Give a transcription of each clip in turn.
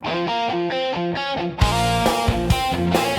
Thank you.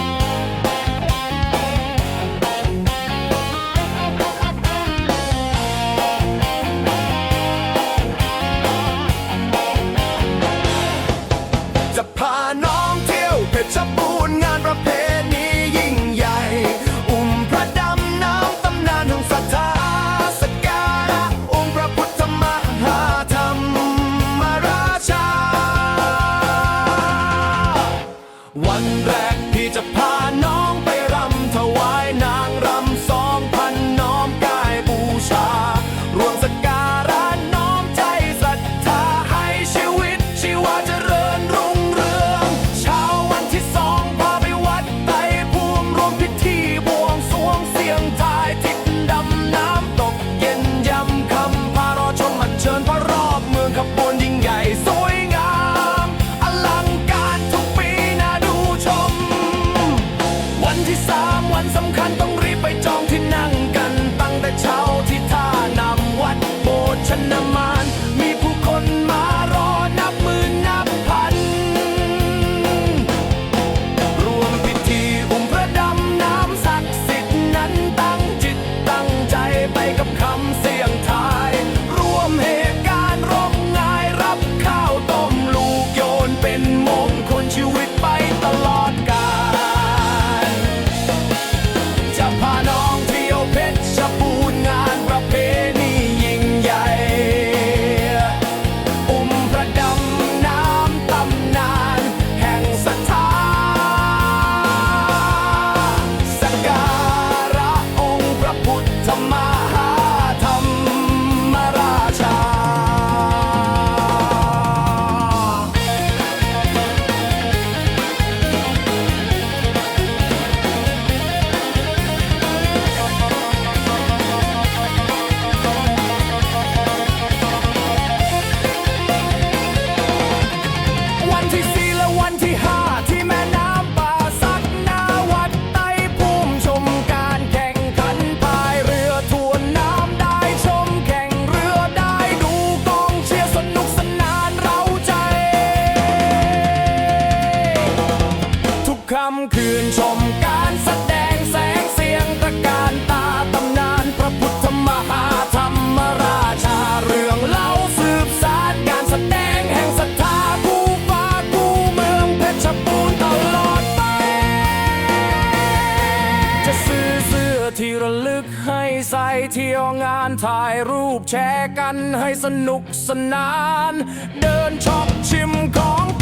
เที่ยวงานถ่ายรูปแชร์กันให้สนุกสนาน เดินช็อปชิมของ